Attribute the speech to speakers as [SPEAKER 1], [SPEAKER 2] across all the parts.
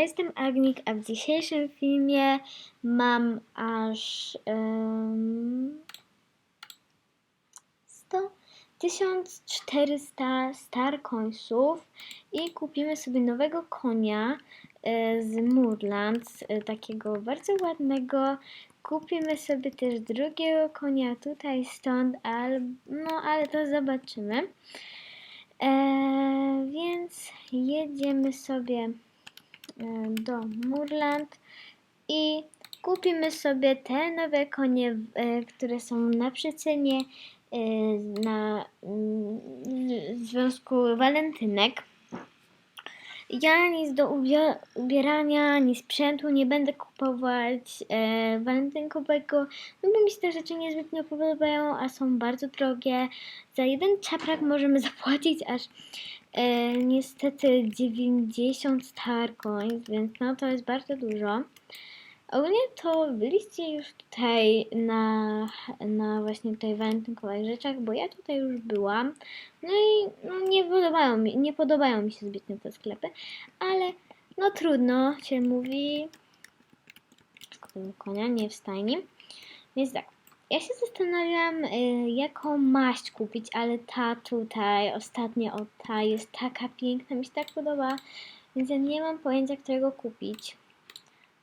[SPEAKER 1] Jestem Agnik, a w dzisiejszym filmie mam aż um, 100, 1400 star coinsów i kupimy sobie nowego konia e, z Murlands, e, takiego bardzo ładnego. Kupimy sobie też drugiego konia tutaj stąd, ale, no ale to zobaczymy. E, więc jedziemy sobie do Murland i kupimy sobie te nowe konie, e, które są na przecenie e, na mm, w związku walentynek. Ja nic do ubierania, ani sprzętu nie będę kupować e, walentynkowego, no bo mi się te rzeczy niezbytnio podobają, a są bardzo drogie. Za jeden czaprak możemy zapłacić aż e, niestety 90 star coins, więc no to jest bardzo dużo. Ogólnie to byliście już tutaj na, na właśnie tutaj walentynkowych rzeczach, bo ja tutaj już byłam. No i no, nie, podobają mi, nie podobają mi się zbytnio te sklepy, ale no trudno się mówi. Konia, nie w stajni. Więc tak, ja się zastanawiam, y, jaką maść kupić, ale ta tutaj, ostatnia ta jest taka piękna, mi się tak podoba, więc ja nie mam pojęcia, którego kupić.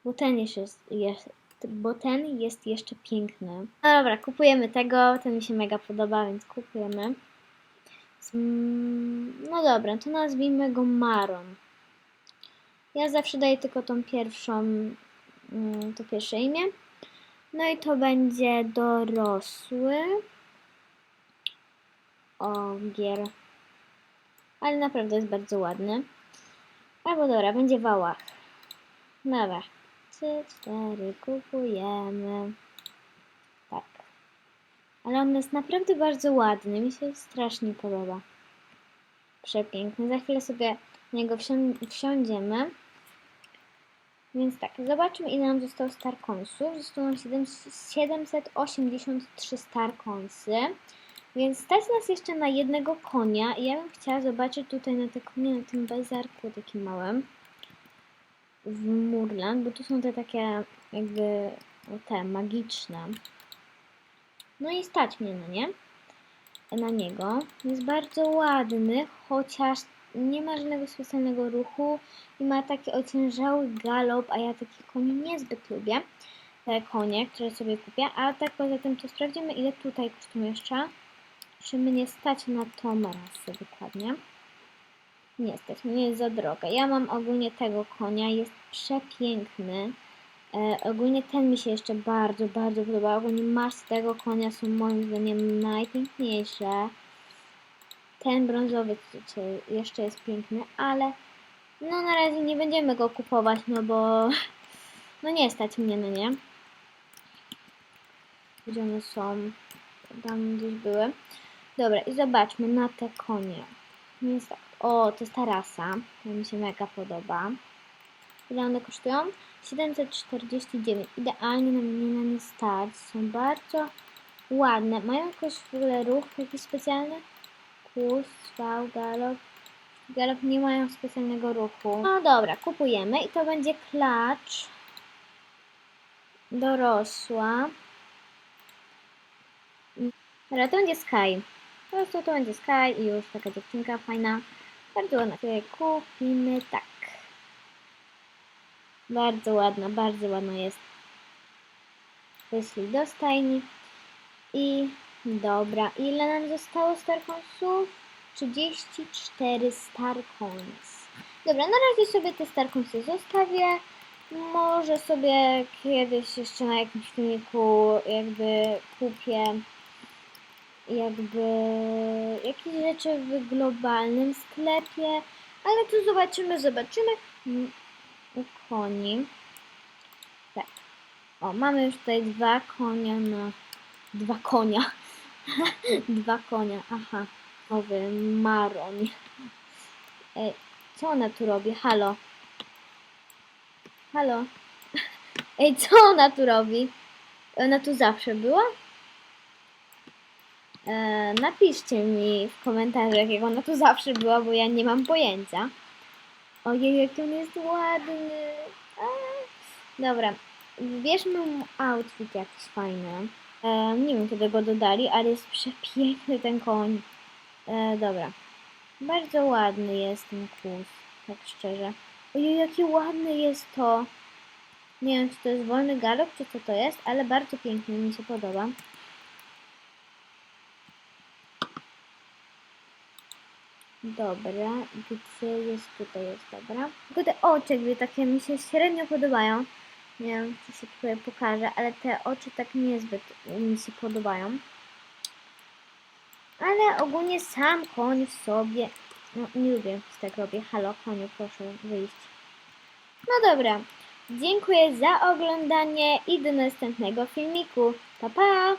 [SPEAKER 1] Bo ten jest, jest, bo ten jest jeszcze piękny. No dobra, kupujemy tego, ten mi się mega podoba, więc kupujemy. No dobra, to nazwijmy go Maron. Ja zawsze daję tylko tą pierwszą, mm, to pierwsze imię. No i to będzie dorosły ogier. Ale naprawdę jest bardzo ładny. Albo dobra, będzie wałach. Dobra. Trzy, cztery, kupujemy. Tak. Ale on jest naprawdę bardzo ładny. Mi się strasznie podoba. Przepiękny. Za chwilę sobie niego wsią- wsiądziemy. Więc tak, zobaczmy ile nam zostało star coinsów. Zostało nam 7, 783 star coinsy. Więc stać nas jeszcze na jednego konia. Ja bym chciała zobaczyć tutaj na te konie, na tym bazarku takim małym w Murland, bo tu są te takie jakby te magiczne. No i stać mnie na nie, na niego. Jest bardzo ładny, chociaż nie ma żadnego specjalnego ruchu i ma taki ociężały galop, a ja takich koni niezbyt lubię. Te konie, które sobie kupię, a tak poza tym to sprawdzimy ile tutaj kosztują jeszcze. Czy mnie stać na tą rasę dokładnie. Nie stać, mnie jest za droga. Ja mam ogólnie tego konia, jest przepiękny. E, ogólnie ten mi się jeszcze bardzo, bardzo podoba. Ogólnie masy tego konia są moim zdaniem najpiękniejsze. Ten brązowy jeszcze jest piękny, ale no na razie nie będziemy go kupować, no bo no nie stać mnie, no nie. Gdzie one są? Tam gdzieś były. Dobra, i zobaczmy na te konie. Więc tak, o, to jest ta rasa. To mi się mega podoba. Ile one kosztują? 749. Idealnie na mnie na nie stać. Są bardzo ładne. Mają jakoś w ogóle ruch jakiś specjalny? Kurs, wał, galop. Galop nie mają specjalnego ruchu. No dobra, kupujemy i to będzie klacz dorosła. Dobra, to będzie Sky. Po prostu to będzie Sky i już taka dziewczynka fajna. Ładna. Sobie kupimy tak. Bardzo ładna, bardzo ładna jest. Wyszli do stajni. I dobra, ile nam zostało star coinsów? 34 star coins. Dobra, na razie sobie te star coinsy zostawię. Może sobie kiedyś jeszcze na jakimś filmiku jakby kupię jakby jakieś rzeczy w globalnym sklepie, ale to zobaczymy, zobaczymy. Mm, koni. Tak. O, mamy już tutaj dwa konia na... Dwa konia. dwa konia, aha. Nowy maroń. Ej, co ona tu robi? Halo. Halo. Ej, co ona tu robi? Ona tu zawsze była? E, napiszcie mi w komentarzach, jak ona tu zawsze była, bo ja nie mam pojęcia. Ojej, jaki on jest ładny. A. Dobra, wybierzmy mu outfit jakiś fajny. E, nie wiem, kiedy go dodali, ale jest przepiękny ten koń. E, dobra. Bardzo ładny jest ten kłus, tak szczerze. Ojej, jaki ładny jest to. Nie wiem, czy to jest wolny galop, czy co to jest, ale bardzo piękny, mi się podoba. Dobra, gdzie jest tutaj jest, dobra. Tylko te oczy jakby takie mi się średnio podobają. Nie wiem, czy się tutaj pokaże, ale te oczy tak niezbyt mi się podobają. Ale ogólnie sam koń w sobie, no nie lubię, że tak robię. Halo, koniu, proszę wyjść. No dobra, dziękuję za oglądanie i do następnego filmiku. Pa, pa!